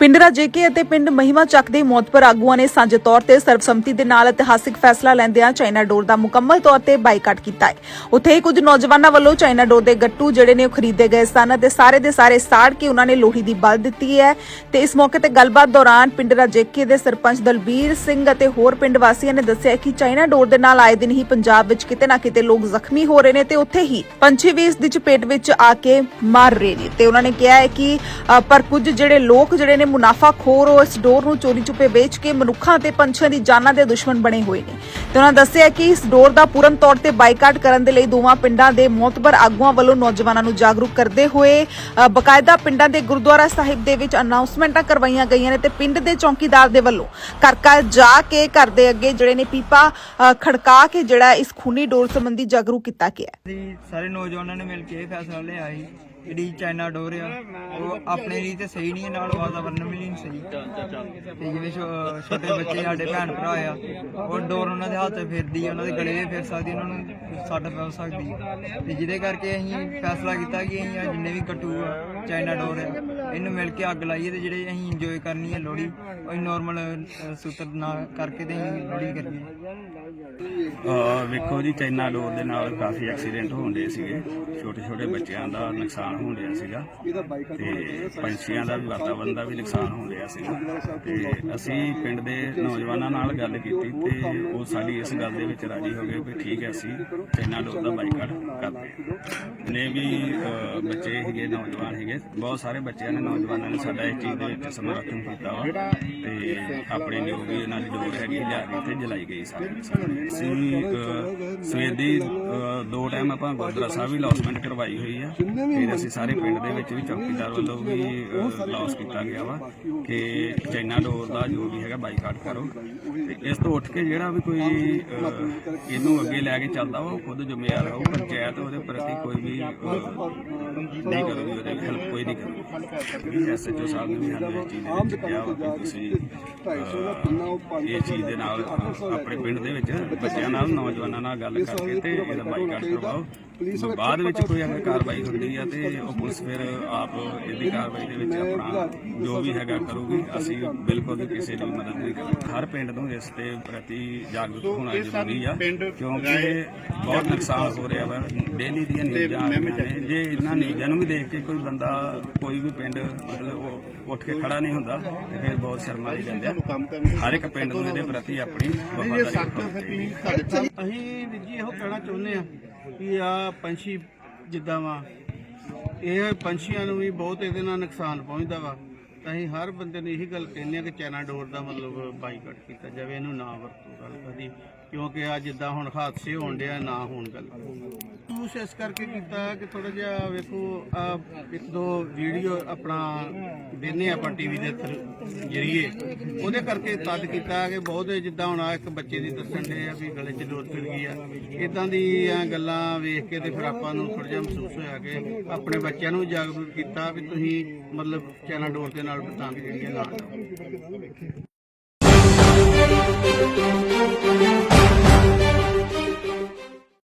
ਪਿੰਡ ਰਾਜੇਕੇ ਅਤੇ ਪਿੰਡ ਮਹਿਮਾ ਚੱਕ ਦੇ ਮੌਤਪਰ ਆਗੂਆਂ ਨੇ ਸਾਂਝੇ ਤੌਰ ਤੇ ਸਰਬਸੰਮਤੀ ਦੇ ਨਾਲ ਇਤਿਹਾਸਿਕ ਫੈਸਲਾ ਲੈਂਦਿਆਂ ਚਾਈਨਾ ਡੋਰ ਦਾ ਮੁਕੰਮਲ ਤੌਰ ਤੇ ਬਾਈਕਾਟ ਕੀਤਾ ਹੈ। ਉੱਥੇ ਹੀ ਕੁਝ ਨੌਜਵਾਨਾਂ ਵੱਲੋਂ ਚਾਈਨਾ ਡੋਰ ਦੇ ਗੱਟੂ ਜਿਹੜੇ ਨੇ ਉਹ ਖਰੀਦੇ ਗਏ ਸਨ ਅਤੇ ਸਾਰੇ ਦੇ ਸਾਰੇ ਸਾੜ ਕੇ ਉਹਨਾਂ ਨੇ ਲੋਹੜੀ ਦੀ ਬਲ ਦਿੱਤੀ ਹੈ। ਤੇ ਇਸ ਮੌਕੇ ਤੇ ਗੱਲਬਾਤ ਦੌਰਾਨ ਪਿੰਡ ਰਾਜੇਕੇ ਦੇ ਸਰਪੰਚ ਦਲਬੀਰ ਸਿੰਘ ਅਤੇ ਹੋਰ ਪਿੰਡ ਵਾਸੀਆਂ ਨੇ ਦੱਸਿਆ ਕਿ ਚਾਈਨਾ ਡੋਰ ਦੇ ਨਾਲ ਆਏ ਦਿਨ ਹੀ ਪੰਜਾਬ ਵਿੱਚ ਕਿਤੇ ਨਾ ਕਿਤੇ ਲੋਕ ਜ਼ਖਮੀ ਹੋ ਰਹੇ ਨੇ ਤੇ ਉੱਥੇ ਹੀ ਪੰਛੀ ਵੀ ਇਸ ਦੀ ਚਪੇਟ ਵਿੱਚ ਆ ਕੇ ਮਰ ਰਹੇ ਨੇ। ਤੇ ਉਹਨਾਂ ਨੇ ਕਿਹਾ ਹੈ ਕਿ ਅ, ਪਰ ਕੁਝ ਜਿਹੜੇ ਲੋਕ ਜਿਹੜੇ ਨੇ ਮੁਨਾਫਾਖੋਰ ਉਹ ਇਸ ਡੋਰ ਨੂੰ ਚੋਰੀ ਚੁਪੇ ਵੇਚ ਕੇ ਮਨੁੱਖਾਂ ਤੇ ਪੰਛੀਆਂ ਦੀ ਜਾਨਾਂ ਦੇ ਦੁਸ਼ਮਣ ਬਣੇ ਹੋਏ ਨੇ। ਤੇ ਉਹਨਾਂ ਦੱਸਿਆ ਕਿ ਇਸ ਡੋਰ ਦਾ ਪੂਰਨ ਤੌਰ ਤੇ ਬਾਈਕਾਟ ਕਰਨ ਦੇ ਲਈ ਦੋਵਾਂ ਪਿੰਡਾਂ ਦੇ ਮੌਤਬਰ ਆਗੂਆਂ ਵੱਲੋਂ ਨੌਜਵਾਨਾਂ ਨੂੰ ਜਾਗਰੂਕ ਕਰਦੇ ਹੋਏ ਬਕਾਇਦਾ ਪਿੰਡਾਂ ਦੇ ਗੁਰਦੁਆਰਾ ਸਾਹਿਬ ਦੇ ਵਿੱਚ ਅਨਾਉਂਸਮੈਂਟਾਂ ਕਰਵਾਈਆਂ ਗਈਆਂ ਨੇ ਤੇ ਪਿੰਡ ਦੇ ਚੌਕੀਦਾਰ ਦੇ ਵੱਲੋਂ ਘਰ ਘਰ ਜਾ ਕੇ ਘਰ ਦੇ ਅੱਗੇ ਜਿਹੜੇ ਨੇ ਪੀਪਾ ਖੜਕਾ ਕੇ ਜਿਹੜਾ ਇਸ ਖੂਨੀ ਡੋਰ ਸੰਬੰਧੀ ਜਾਗਰੂਕ ਕੀਤਾ ਗਿਆ। ਸਾਰੇ ਨੌਜਵਾਨਾਂ ਨੇ ਮਿਲ ਕੇ ਇਹ ਫੈਸਲਾ ਲਿਆ ਸੀ। ਜਿਹੜੀ ਚਾਈਨਾ ਡੋਰ ਆ ਉਹ ਆਪਣੇ ਲਈ ਤੇ ਸਹੀ ਨਹੀਂ ਹੈ, ਨਾਲ ਵਾਤਾਵਰਨ ਵੀ ਨਹੀਂ ਸਹੀ। ਤੇ ਜਿਵੇਂ ਛੋ- ਛੋਟੇ ਬੱਚੇ ਸਾਡੇ ਭੈਣ ਭਰਾ ਆ ਉਹ ਡੋਰ ਉਹਨਾਂ ਦੇ ਹੱਥ ਫਿਰਦੀ ਆ ਉਹਨਾਂ ਦੇ ਗਲੇ 'ਤੇ ਫਿਰ ਸਕਦੀ ਉਹਨਾਂ ਨੂੰ ਸੱਟ ਪੈ ਸਕਦੀ ਤੇ ਜਿਹਦੇ ਕਰਕੇ ਅਸੀਂ ਫੈਸਲਾ ਕੀਤਾ ਕਿ ਅਸੀਂ ਆਹ ਜਿੰਨੇ ਵੀ ਕਟੂ ਆ ਚਾਈਨਾ ਡੋਰ ਆ ਇਹਨੂੰ ਮਿਲ ਕੇ ਅੱਗ ਲਾਈਏ ਤੇ ਜਿਹੜੇ ਅਸੀਂ ਇੰਜੋਏ ਕਰਨੀ ਹੈ ਲੋਹੜੀ, ਉਹ ਨਾਰਮਲ ਸੂਤਰ ਨਾਲ ਕਰਕੇ ਤੇ ਅਸੀਂ ਲੋਹੜੀ ਕਰੀਏ। ਅਹ ਵੇਖੋ ਜੀ ਚਾਈਨਾ ਡੋਰ ਦੇ ਨਾਲ ਕਾਫੀ ਐਕਸੀਡੈਂਟ ਹੁੰਦੇ ਸੀਗੇ। ਛੋਟੇ ਛੋਟੇ ਬੱਚਿਆਂ ਦਾ ਨੁਕਸਾਨ ਹੋਣ ਡਿਆ ਸੀਗਾ। ਤੇ ਪੰਛੀਆਂ ਦਾ ਵੀ, ਵਾਤਾਵਰਨ ਦਾ ਵੀ ਨੁਕਸਾਨ ਹੋ ਰਿਹਾ ਸੀਗਾ। ਤੇ ਅਸੀਂ ਪਿੰਡ ਦੇ ਨੌਜਵਾਨਾਂ ਨਾਲ ਗੱਲ ਕੀਤੀ ਤੇ ਉਹ ਸਾਡੀ ਇਸ ਗੱਲ ਦੇ ਵਿੱਚ ਰਾਜੀ ਹੋ ਗਏ ਵੀ ਠੀਕ ਹੈ, ਅਸੀਂ ਚਾਈਨਾ ਡੋਰ ਦਾ ਬਾਈਕਾਟ ਕਰਦੇ ਨੇ ਵੀ ਬੱਚੇ ਹੈਗੇ, ਨੌਜਵਾਨ ਹੈਗੇ, ਬਹੁਤ ਸਾਰੇ ਬੱਚਿਆਂ ਨੇ ਨੌਜਵਾਨਾਂ ਨੇ ਸਾਡਾ ਇਸ ਚੀਜ਼ ਦੇ ਵਿੱਚ ਸਮਰਥਨ ਕੀਤਾ ਵਾ ਤੇ ਆਪਣੇ ਜੋ ਵੀ ਇਹਨਾਂ ਦੀ ਡੋਰ ਹੈਗੀ ਲਿਆ ਕੇ ਤੇ ਜਲਾਈ ਗਈ ਅਸੀਂ ਅਹ, ਸਵੇਰ ਦੀ ਦੋ ਟਾਈਮ ਆਪਾਂ ਗੁਰਦੁਆਰਾ ਸਾਹਿਬ ਵੀ ਲੌਸਮੈਂਟ ਕਰਵਾਈ ਹੋਈ ਆ। ਫਿਰ ਅਸੀਂ ਸਾਰੇ ਪਿੰਡ ਦੇ ਵਿੱਚ ਵੀ ਚੌਕੀਦਾਰ ਵੱਲੋਂ ਵੀ ਲੌਸ ਕੀਤਾ ਗਿਆ ਵਾ ਕਿ ਚਾਈਨਾ ਡੋਰ ਦਾ ਜੋ ਵੀ ਹੈਗਾ ਬਾਈਕਾਟ ਕਰੋ। ਤੇ ਇਸ ਤੋਂ ਉੱਠ ਕੇ ਜਿਹੜਾ ਵੀ ਕੋਈ ਇਹਨੂੰ ਅੱਗੇ ਲੈ ਕੇ ਚੱਲਦਾ ਵਾ ਉਹ ਖੁਦ ਜ਼ਿੰਮੇਵਾਰ ਰਹੂ ਪੰਚਾਇਤ ਉਹਦੇ ਪ੍ਰਤੀ ਕੋਈ ਵੀ ਨਹੀਂ ਕਰੂਗੀ ਉਹਦੇ ਹੈਲਪ ਕੋਈ ਨਹੀਂ ਕਰੂਗੀ। ਐਸਐਚਓ ਸਾਹਿਬ ਨੇ ਵੀ ਸਾਨੂੰ ਇਸ ਚੀਜ਼ ਦੇ ਵਿੱਚ ਕਿਹਾ ਵਾ ਕਿ ਤੁਸੀਂ ਅਹ, ਇਹ ਚੀਜ਼ ਦੇ ਨਾਲ ਆਪਣੇ ਪਿੰਡ ਦੇ ਵਿੱਚ ਬੱਚਿਆਂ ਨਾਲ ਨੌਜਵਾਨਾਂ ਨਾਲ ਗੱਲ ਕਰਕੇ ਤੇ ਇਹਦਾ ਬਾਈਕਾਟ ਕਰਵਾਓ। ਬਾਅਦ ਵਿੱਚ ਕੋਈ ਅਗਰ ਕਾਰਵਾਈ ਹੁੰਦੀ ਆ ਤੇ ਉਹ ਪੁਲਿਸ ਫਿਰ ਆਪ ਇਹਦੀ ਕਾਰਵਾਈ ਦੇ ਵਿੱਚ ਆਪਣਾ ਜੋ ਵੀ ਹੈਗਾ ਕਰੂਗੀ। ਅਸੀਂ ਬਿਲਕੁਲ ਵੀ ਕਿਸੇ ਦੀ ਮਦਦ ਨਹੀਂ ਕਰਾਂਗੇ ਹਰ ਪਿੰਡ ਨੂੰ ਇਸ ਦੇ ਪ੍ਰਤੀ ਜਾਗਰੂਕ ਹੋਣਾ ਜ਼ਰੂਰੀ ਆ ਕਿਉਂਕਿ ਬਹੁਤ ਨੁਕਸਾਨ ਹੋ ਰਿਹਾ ਵਾ। ਡੇਲੀ ਦੀਆਂ ਨਿਊਜ਼ਾਂ ਨੇ। ਜੇ ਇਹਨਾਂ ਨਿਊਜ਼ਾਂ ਨੂੰ ਵੀ ਦੇਖ ਕੇ ਕੋਈ ਬੰਦਾ ਕੋਈ ਵੀ ਪਿੰਡ ਮਤਲਬ ਉਹ ਉੱਠ ਕੇ ਖੜਾ ਨਹੀਂ ਹੁੰਦਾ ਤੇ ਫਿਰ ਬਹੁਤ ਸ਼ਰਮ ਆਈ ਜਾਂਦੀ ਆ। ਹਰ ਇੱਕ ਪਿੰਡ ਨੂੰ ਇਹਦੇ ਪ੍ਰਤੀ ਆਪਣੀ ਵਫਾਦਾਰੀ ਅਸੀਂ ਵੀਰ ਜੀ ਇਹੋ ਕਹਿਣਾ ਚਾਹੁੰਦੇ ਆ ਵੀ ਆ ਪੰਛੀ ਜਿੱਦਾਂ ਵਾ, ਇਹ ਪੰਛੀਆਂ ਨੂੰ ਵੀ ਬਹੁਤ ਇਹਦੇ ਨਾਲ ਨੁਕਸਾਨ ਪਹੁੰਚਦਾ ਵਾ। ਅਸੀਂ ਹਰ ਬੰਦੇ ਨੂੰ ਇਹੀ ਗੱਲ ਕਹਿੰਦੇ ਆ ਕਿ ਚੈਨਾ ਡੋਰ ਦਾ ਮਤਲਬ ਬਾਈਕਾਟ ਕੀਤਾ ਜਾਵੇ, ਇਹਨੂੰ ਨਾ ਵਰਤੋ ਗੱਲ ਕਦੀ ਕਿਉਂਕਿ ਆ ਜਿੱਦਾਂ ਹੁਣ ਹਾਦਸੇ ਹੋਣ ਡਿਆ ਨਾ ਹੋਣ ਗੱਲ। ਮਹਿਸੂਸ ਇਸ ਕਰਕੇ ਕੀਤਾ ਕਿ ਥੋੜਾ ਜਿਹਾ ਵੇਖੋ, ਆ ਇੱਕ ਦੋ ਵੀਡੀਓ ਆਪਣਾ ਦਿੰਨੇ ਆਪਾਂ ਟੀਵੀ ਦੇ ਜਰੀਏ। ਉਹਦੇ ਕਰਕੇ ਤਦ ਕੀਤਾ ਕਿ ਬਹੁਤ ਜਿੱਦਾਂ ਹੁਣ ਆ ਇੱਕ ਬੱਚੇ ਦੀ ਦੱਸਣ ਦੇ ਆ ਵੀ ਗਲੇ 'ਚ ਡੋਰ ਫਿਰ ਗਈ ਆ। ਇਦਾਂ ਦੀਆਂ ਗੱਲਾਂ ਵੇਖ ਕੇ ਤੇ ਫਿਰ ਆਪਾਂ ਨੂੰ ਥੋੜਾ ਜਿਹਾ ਮਹਿਸੂਸ ਹੋਇਆ ਕਿ ਆਪਣੇ ਬੱਚਿਆਂ ਨੂੰ ਵੀ ਜਾਗਰੂਕ ਕੀਤਾ ਵੀ ਤੁਸੀਂ ਮਤਲਬ ਚੈਨਾ ਡੋਰ ਦੇ ਨਾਲ ਪਤੰਗ ਜਿਹੜੀਆਂ ਨਾ ਲਾਓ